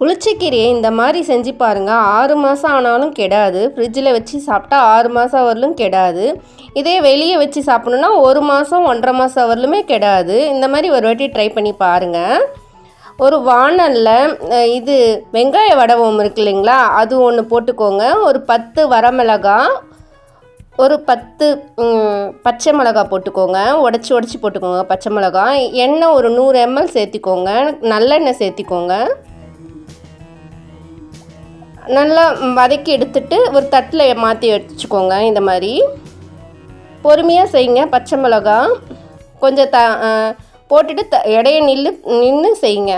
புளிச்சக்கீரையை இந்த மாதிரி செஞ்சு பாருங்கள் ஆறு மாதம் ஆனாலும் கெடாது. ஃப்ரிட்ஜில் வச்சு சாப்பிட்டா ஆறு மாதம் வரலும் கெடாது. இதே வெளியே வச்சு சாப்பிடணுன்னா ஒரு மாதம் ஒன்றரை மாதம் வரலுமே கெடாது. இந்த மாதிரி ஒரு வாட்டி ட்ரை பண்ணி பாருங்கள் ஒரு வாணலில் இது வெங்காய வடவம் இருக்கு இல்லைங்களா? அது ஒன்று போட்டுக்கோங்க. ஒரு பத்து வரமிளகாய் ஒரு பத்து பச்சை மிளகா போட்டுக்கோங்க. உடச்சி உடச்சி போட்டுக்கோங்க பச்சை மிளகாய் எண்ணெய் ஒரு நூறு எம்எல் சேர்த்திக்கோங்க. நல்லெண்ணெய் சேர்த்திக்கோங்க. நல்லா வதக்கி எடுத்துட்டு ஒரு தட்டில் மாற்றி வச்சுக்கோங்க இந்த மாதிரி. பொறுமையாக செய்யுங்க. பச்சை மிளகா கொஞ்சம் த போட்டுட்டு த இடைய நில்லு நின்று செய்யுங்க.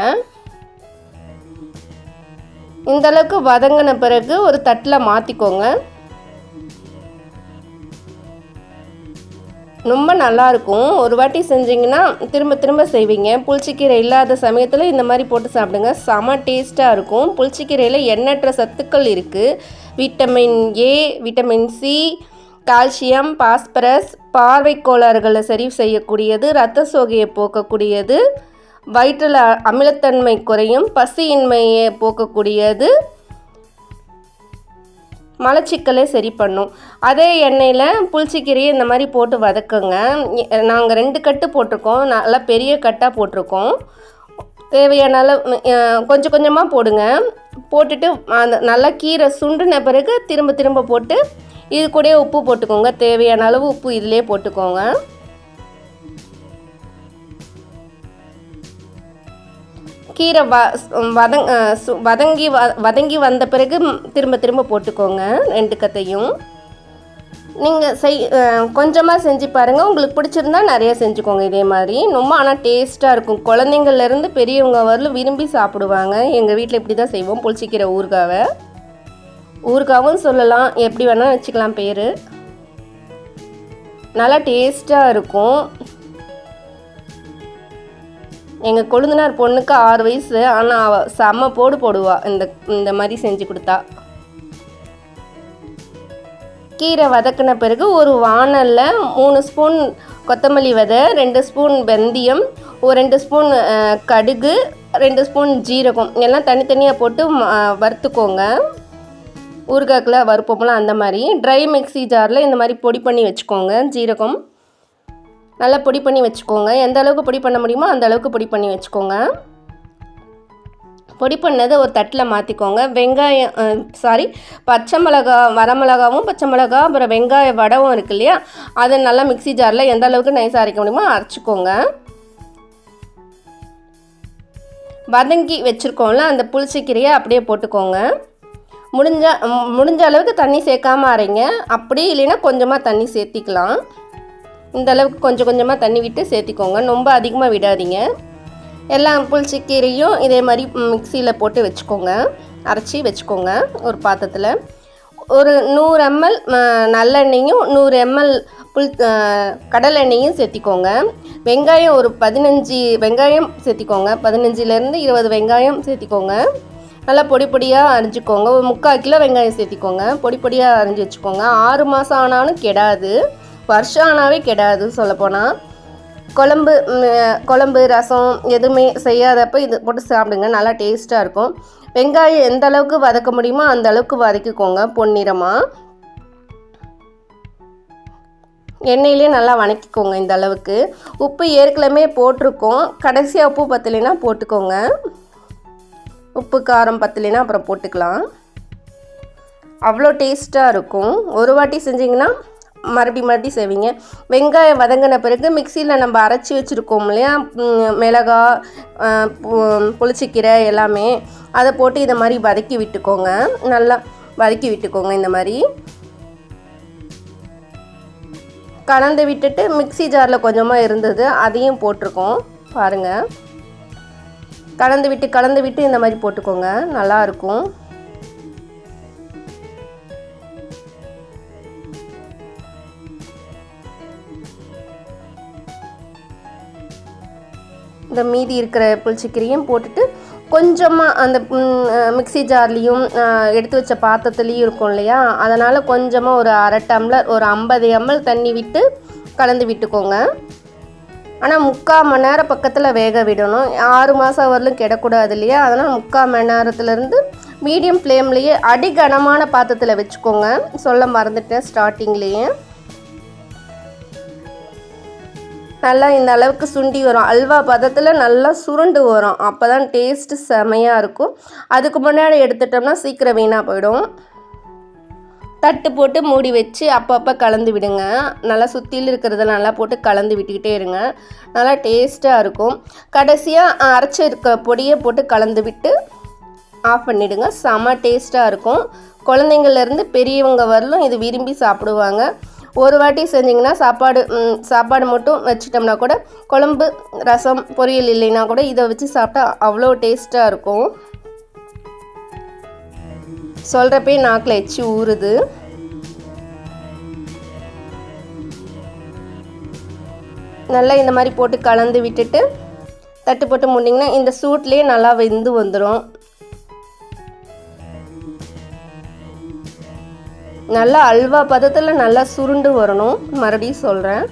இந்த அளவுக்கு வதங்கின பிறகு ஒரு தட்டில் மாற்றிக்கோங்க ரொம்ப நல்லாயிருக்கும். ஒரு வாட்டி செஞ்சிங்கன்னா திரும்ப திரும்ப செய்வீங்க. புளிச்சிக்கீரை இல்லாத சமயத்தில் இந்த மாதிரி போட்டு சாப்பிடுங்க. செம டேஸ்ட்டாக இருக்கும். புளிச்சிக்கீரையில் எண்ணற்ற சத்துக்கள் இருக்குது vitamin A vitamin C calcium phosphorus பார்வை கோளாறுகளை சரி செய்யக்கூடியது இரத்த சோகையை போக்கக்கூடியது வயிற்றில் அமிலத்தன்மை குறையும் பசியின்மையை போக்கக்கூடியது மலச்சிக்கலை சரி பண்ணும். அதே எண்ணெயில் புளிச்சிக்கீரையை இந்த மாதிரி போட்டு வதக்குங்க. நாங்கள் ரெண்டு கட்டு போட்டிருக்கோம். நல்லா பெரிய கட்டாக போட்டிருக்கோம். தேவையான அளவு கொஞ்சம் கொஞ்சமாக போடுங்க. போட்டுட்டு அந்த நல்லா கீரை சுண்டுன பிறகு திரும்ப திரும்ப போட்டு இது கூடயே உப்பு போட்டுக்கோங்க. தேவையான அளவு உப்பு இதிலே போட்டுக்கோங்க. கீரை வ வதங் சு- வதங்கி வ வதங்கி வந்த பிறகு திரும்ப திரும்ப போட்டுக்கோங்க ரெண்டு கத்தையும். நீங்கள் செய் கொஞ்சமாக செஞ்சு பாருங்கள் உங்களுக்கு பிடிச்சிருந்தா நிறைய செஞ்சுக்கோங்க இதே மாதிரி. ரொம்ப ஆனால் டேஸ்ட்டாக இருக்கும். குழந்தைங்கள்லேருந்து பெரியவங்க வரலும் விரும்பி சாப்பிடுவாங்க. எங்கள் வீட்டில் இப்படி தான் செய்வோம். புளிச்சிக்கிற ஊறுகாவை. ஊறுகாவும் சொல்லலாம். எப்படி வேணால் வச்சுக்கலாம் பேர். நல்லா டேஸ்ட்டாக இருக்கும். எங்கள் கொழுந்தனார் பொண்ணுக்கு ஆறு வயசு ஆனால் அவள் செம்ம போடு போடுவா. இந்த இந்த மாதிரி செஞ்சு கொடுத்தா. கீரை வதக்கின பிறகு ஒரு வாணலில் மூணு ஸ்பூன் கொத்தமல்லி விதை ரெண்டு ஸ்பூன் வெந்தயம் ஒரு ரெண்டு ஸ்பூன் கடுகு ரெண்டு ஸ்பூன் ஜீரகம். எல்லாம் தனித்தனியாக போட்டு ம- வறுத்துக்கோங்க. ஊறுகாக்கில் வறுப்போம்ல அந்த மாதிரி. ட்ரை மிக்ஸி ஜாரில் இந்த மாதிரி பொடி பண்ணி வச்சுக்கோங்க ஜீரகம். நல்லா பொடி பண்ணி வச்சுக்கோங்க. எந்த அளவுக்கு பொடி பண்ண முடியுமோ அந்த அளவுக்கு பொடி பண்ணி வச்சுக்கோங்க. பொடி பண்ணதை ஒரு தட்டில் மாற்றிக்கோங்க. வெங்காயம் சாரி பச்சை மிளகா வரமிளகாவும் பச்சை மிளகா அப்புறம் வெங்காய வடவும் இருக்கு இல்லையா? அதை நல்லா மிக்ஸி ஜாரில் எந்த அளவுக்கு நைஸாக அரைக்க முடியுமோ அரைச்சிக்கோங்க. வதங்கி வச்சுருக்கோம்ல அந்த புளிச்சக்கீரையை அப்படியே போட்டுக்கோங்க. முடிஞ்ச முடிஞ்ச அளவுக்கு தண்ணி சேர்க்காம அரைங்க. அப்படி இல்லைன்னா கொஞ்சமாக தண்ணி சேர்த்திக்கலாம். இந்த அளவுக்கு கொஞ்சம் கொஞ்சமாக தண்ணி விட்டு சேர்த்திக்கோங்க. ரொம்ப அதிகமாக விடாதீங்க. எல்லா புளிச்சக்கீரையும் இதே மாதிரி மிக்சியில் போட்டு வச்சுக்கோங்க. அரைச்சி வச்சுக்கோங்க ஒரு பாத்திரத்தில். ஒரு நூறு எம்எல் நல்லெண்ணெயும் நூறு எம்எல் புல் அஹ், கடலெண்ணெயும் சேர்த்திக்கோங்க. வெங்காயம் ஒரு பதினஞ்சு வெங்காயம் சேர்த்திக்கோங்க. பதினஞ்சுலேருந்து இருபது வெங்காயம் சேர்த்திக்கோங்க. நல்லா பொடி பொடியாக அரிஞ்சிக்கோங்க. ஒரு முக்கால் கிலோ வெங்காயம் சேர்த்திக்கோங்க. பொடி பொடியாக அரிஞ்சு வச்சுக்கோங்க. ஆறு மாதம் ஆனாலும் கெடாது. வருஷம் ஆனாவே சொல்லப்போனால் குழம்பு குழம்பு ரசம் எதுவுமே செய்யாதப்ப இது போட்டு சாப்பிடுங்க. நல்லா டேஸ்ட்டாக இருக்கும். வெங்காயம் எந்த அளவுக்கு வதக்க முடியுமோ அந்த அளவுக்கு வதக்கிக்கோங்க பொன்னிறமாக எண்ணெயிலே நல்லா வணக்கிக்கோங்க இந்த அளவுக்கு. உப்பு ஏற்கனவே போட்டிருக்கோம். கடைசியாக உப்பு பத்தலைன்னா போட்டுக்கோங்க. உப்பு காரம் பத்தலைன்னா அப்புறம் போட்டுக்கலாம். அவ்வளோ டேஸ்ட்டாக இருக்கும். ஒரு வாட்டி செஞ்சிங்கன்னா மறுபடி மறுபடி செய்வீங்க. வெங்காயம் வதங்கின பிறகு மிக்சியில் நம்ம அரைச்சி வச்சுருக்கோம் இல்லையா? மிளகாய் மிளகா பு- புளிச்சக்கீரை எல்லாமே. அதை போட்டு இதை மாதிரி வதக்கி விட்டுக்கோங்க. நல்லா வதக்கி விட்டுக்கோங்க இந்த மாதிரி. கலந்து விட்டுட்டு மிக்ஸி ஜாரில் கொஞ்சமாக இருந்தது. அதையும் போட்டிருக்கோம். பாருங்கள் கலந்து விட்டு கலந்து விட்டு இந்த மாதிரி போட்டுக்கோங்க. நல்லா இந்த மீதி இருக்கிற புளிச்சிக்கிரியும் போட்டுட்டு கொஞ்சமாக அந்த மிக்ஸி ஜார்லேயும் எடுத்து வச்ச பாத்திரத்துலேயும் இருக்கும் இல்லையா? அதனால் கொஞ்சமாக ஒரு அரை டம்ளர் ஒரு ஐம்பது எம்எல் தண்ணி விட்டு கலந்து விட்டுக்கோங்க. ஆனால் முக்கால் மணி நேரம் பக்கத்தில் வேக விடணும். ஆறு மாதம் வரலும் கிடக்கூடாது இல்லையா? அதனால் முக்கால் மணி நேரத்துலேருந்து மீடியம் ஃப்ளேம்லேயே அடிகனமான பாத்திரத்தில் வச்சுக்கோங்க. சொல்ல மறந்துட்டேன் ஸ்டார்டிங்லேயே நல்லா இந்த அளவுக்கு சுண்டி வரும். அல்வா பதத்தில் நல்லா சுருண்டு வரும். அப்போ தான் டேஸ்ட்டு செமையாக இருக்கும். அதுக்கு முன்னாடி எடுத்துட்டோம்னா சீக்கிரம் வீணாக போயிடும். தட்டு போட்டு மூடி வச்சு அப்பப்போ கலந்து விடுங்க. நல்லா சுற்றியில் இருக்கிறத நல்லா போட்டு கலந்து விட்டுக்கிட்டே இருங்க. நல்லா டேஸ்ட்டாக இருக்கும். கடைசியாக அரைச்சி இருக்க பொடியை போட்டு கலந்து விட்டு ஆஃப் பண்ணிவிடுங்க செம டேஸ்ட்டாக இருக்கும். குழந்தைங்கள்லேருந்து பெரியவங்க வரலும் இது விரும்பி சாப்பிடுவாங்க. ஒரு வாட்டி செஞ்சிங்கன்னா சாப்பாடு சாப்பாடு மட்டும் வச்சிட்டோம்னா கூட குழம்பு ரசம் பொரியல் இல்லைன்னா கூட இதை வச்சு சாப்பிட்டா அவ்வளோ டேஸ்ட்டாக இருக்கும். சொல்கிறப்பே நாக்கில் எச்சு ஊறுது. நல்லா இந்த மாதிரி போட்டு கலந்து விட்டுட்டு தட்டு போட்டு முடிங்கன்னா இந்த சூட்லேயே நல்லா வெந்து வந்துடும் நல்லா அல்வா பதத்தில் நல்லா சுருண்டு வரணும். மறுபடியும் சொல்கிறேன்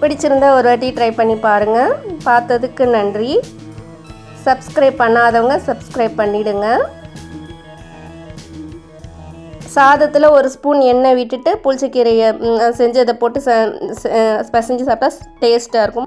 பிடிச்சிருந்தா ஒரு வாட்டி ட்ரை பண்ணி பாருங்கள் பார்த்ததுக்கு நன்றி. சப்ஸ்கிரைப் பண்ணாதவங்க சப்ஸ்கிரைப் பண்ணிவிடுங்க சாதத்தில் ஒரு ஸ்பூன் எண்ணெய் விட்டுட்டு புளிச்சக்கீரையை செஞ்சதை போட்டு பிசைஞ்சு சாப்பிட்டா டேஸ்ட்டாக இருக்கும்.